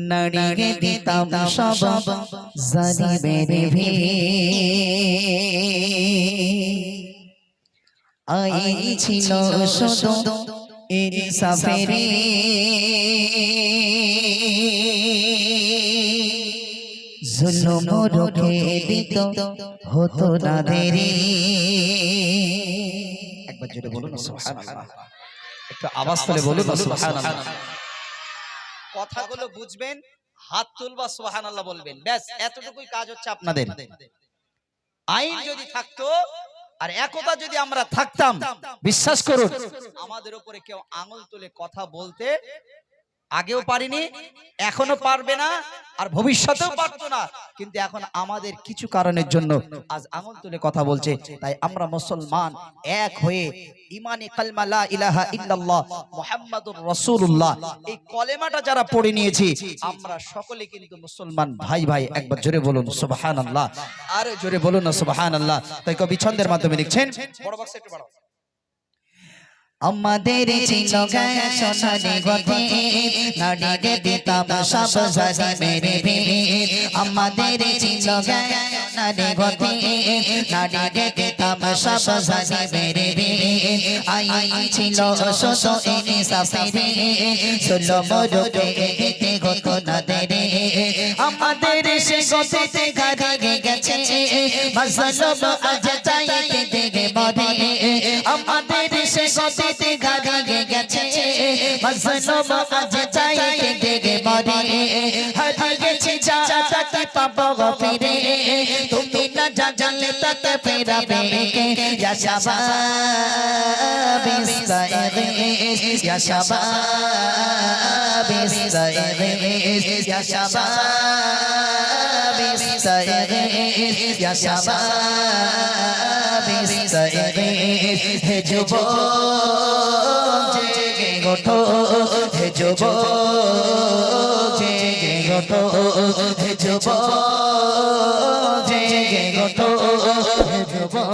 নড়িয়ে দিতাম সব জালিমের ভে আই ছিল শুধু ইনসাফের জুলুম রোখে দিত হতো না দেরি জোরে বলুন সুবহানাল্লাহ। একটু আওয়াজ করে বলুন। সুবহানাল্লাহ। কথাগুলো বুঝবেন হাত তুলবা সুবহানাল্লাহ বলবেন। ব্যাস এতটুকুই কাজ হচ্ছে আপনাদের। আইন যদি থাকতো আর একতা যদি আমরা থাকতাম বিশ্বাস করুন। আমাদের উপরে কেউ আঙুল তুলে কথা বলতে আগেও পারিনি এখনও পারবে না আর ভবিষ্যতেও পারতো না। কিন্তু এখন আমাদের কিছু কারণের জন্য আজ আঙুল তুলে কথা বলছে, তাই আমরা মুসলমান এক হয়ে ইমানি কালমা লা ইলাহা ইল্লাল্লাহ মুহাম্মাদুর রাসূলুল্লাহ এই কলেমাটা যারা পড়ে নিয়েছি, আমরা সকলে কিন্তু মুসলমান ভাই ভাই, একবার জোরে বলুন, সুবহানাল্লাহ। আর জোরে বলুন না, সুবহানাল্লাহ। তাই কবি ছন্দের মাধ্যমে লিখছেন, বড় বক্স একটু বড় আমাদের ছিল গায়া সোনালি গথে নাড়িয়ে দিতাম সব জানি মেরে ভে আমাদের ছিল গায়া সোনালি গথে নাড়িয়ে দিতাম সব জানি মেরে ভে আই ছিল শোষো এনে সাফেরে ষোলো মরুকে দিতে গত না দেরে আমাদের সে গতিতে ঘাড়ে গেছে মজলুম আজ চাইতে দেগে মরে আমাদের সে গতিতে ঘাড়ে গেছে মজলুম আজ চাইতে দেগে মরে। হারিয়ে যা তাকে পাবো ফিরে। তুমি না যা জানলে তাকে ফেরাবে কে ইয়া শাবাব ইস্তাইদ ইয়া শাবাব ইস্তাইদ ইয়া শাবাব ইস্তাইদ ইয়া শাবাব ইস্তাইদ হে যুবক জেগে ওঠো হে যুবক জেগে হে যুবক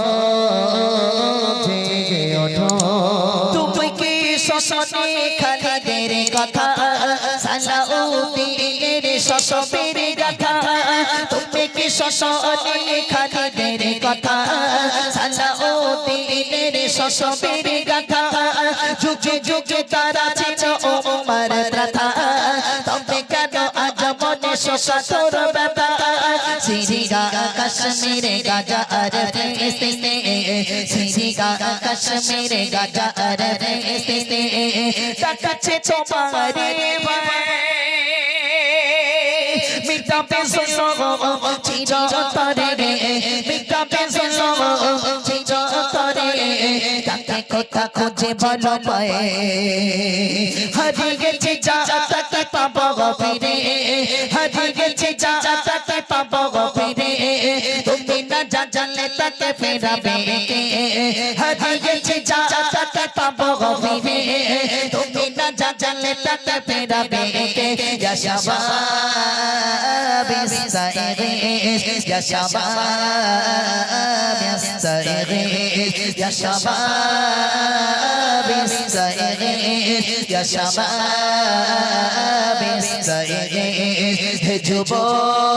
জেগে ওঠো। তুমি কি শোষণে খালিদের কথা? সালাউদ্দিনের শশবের গাথা তুমি কি শোষণে খালিদের কথা? সালাউদ্দিনের শশবের গাথা যুগে যুগে তারা ছিল তবে কেন আজ মনে শোষা তোর ব্যথা সিরিগা কাশ্মীরে গাজা আর ফেস্তে সিরিগা কাশ্মীরে গাজা আর ফেস্তে তাকাচ্ছে তোমারে পাবো গো ফিরে হারিয়ে গেছে যা তাকে পাবো গো ফিরে তুমি না যা জানলে তাকে ফেরাবে। হারিয়ে গেছে যা তাকে পাবো গো যা জানলে তাকে ফেরাবে কে ইয়া শাবাব ইস্তাইদ ইয়া শাবাব ইস্তাইদ ইয়া শাবাব ইস্তাইদ ইয়া শাবাব ইস্তাইদ হে যুবক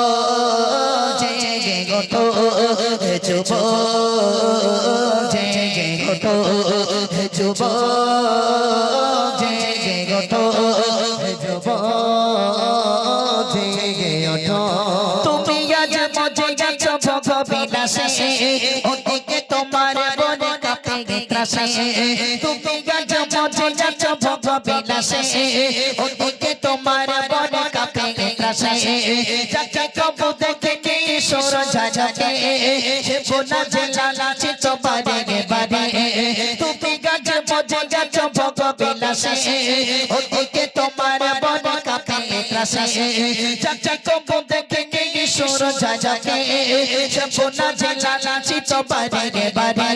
জেগে ওঠো হে যুবক জেগে ওঠো। তুমি আজ মজে যাচ্ছ ভগবিলাসে ওদিকে তোমার বনে কাপে ত্রাসে তুমি আজ মজে যাচ্ছ ভগবিলাসে ওদিকে তোমার বনে কাপে মজে যাচ্ছ ভগবিলাসে ওদিকে তোমার বনে কাপে ত্রাসে যাকে কবু দেখে কে সর ঝাঝাকে বোনা যে লালাচে তোমারে গে বারে।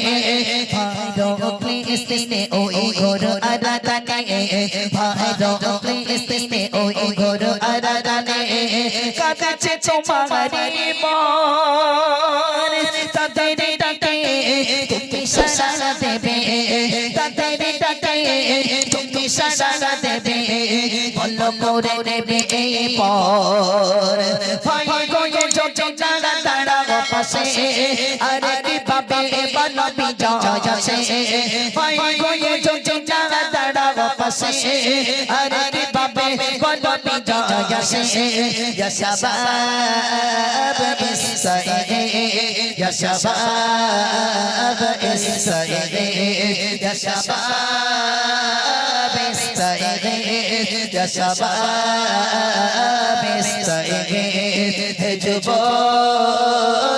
ভাইরো ফিলিস্তিনে ওই ঘোর আরাদানে ভাইরো ফিলিস্তিনে ওই ঘোর আরাদানে কাঁদেছে তোমারি মন। ডাকে তুমি সারা দেবে বলো করে নেবে পর। ভয় গয়ে চোটে তারা তারা পাশে আরে কি পাবে বলো বিজয় আসে। ভয় গয়ে চোটে তারা তারা পাশে আরে কি পাবে বলো বিজয় আসে ইয়া শাবাব ইসসাইদে ইয়া শাবাব ইসসাইদে ইয়া শাবাব ইসসাইদে ইয়া শাবাব ইসসাইদে হে যুবক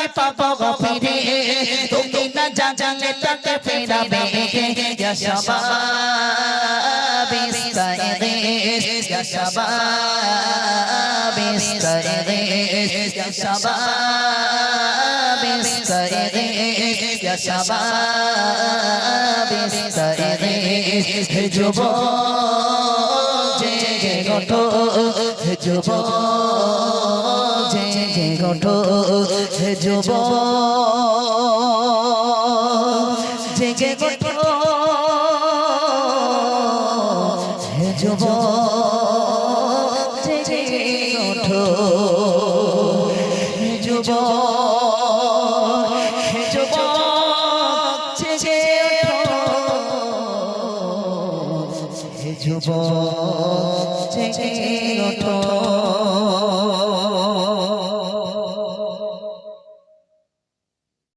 তাকে পাবো গো ফিরে? তুমি না জানলে তাকে ফেরাবে। ইয়া শাবাব ইস্তাইদে ইয়া শাবাব ইস্তাইদে ইয়া শাবাব ইস্তাইদে ইয়া শাবাব ইস্তাইদে হে যুবক, জেগে ওঠো। যুবক জেগে ওঠো হে যুবক জেগে ওঠো হে যুবক জেগে ওঠো হে যুবক জেগে ওঠো